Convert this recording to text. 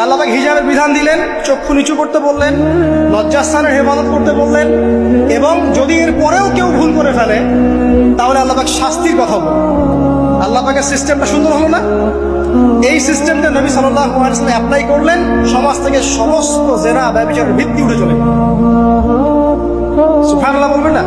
আল্লাহ পাক হিজাবের বিধান দিলেন, চক্ষু নিচু করতে বললেন, লজ্জাস্থানের হেফাজত করতে বললেন, এবং যদি এর পরেও কেউ ভুল করে ফেলে, তাহলে আল্লাহ শাস্তির কথা বললেন। আল্লাহ পাকের সিস্টেমটা সুন্দর হলো না? এই সিস্টেমটা নবী সাল্লাহ অ্যাপ্লাই করলেন, সমাজ থেকে সমস্ত জেনা ব্যবচারের ভিত্তি উঠে চলে আল্লাহ বলবেন না?